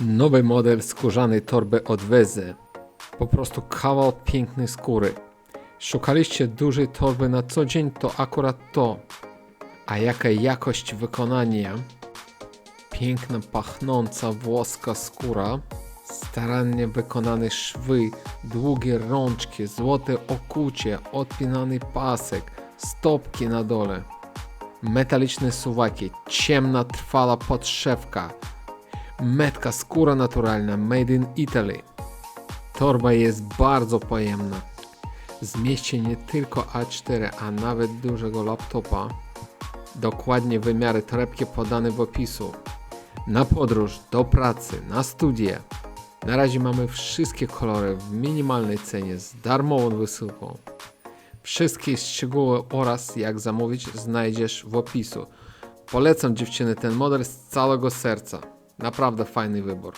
Nowy model skórzanej torby od Wezy. Po prostu kawał pięknej skóry. Szukaliście dużej torby na co dzień, to akurat to. A jaka jakość wykonania? Piękna, pachnąca włoska skóra, starannie wykonane szwy, długie rączki, złote okucie, odpinany pasek, stopki na dole, metaliczne suwaki, ciemna, trwala podszewka, metka skóra naturalna, made in Italy. Torba jest bardzo pojemna. Zmieści nie tylko A4, a nawet dużego laptopa. Dokładnie wymiary torebki podane w opisu. Na podróż, do pracy, na studia. Na razie mamy wszystkie kolory w minimalnej cenie z darmową wysyłką. Wszystkie szczegóły oraz jak zamówić znajdziesz w opisu. Polecam dziewczyny ten model z całego serca. Направда файний вибор.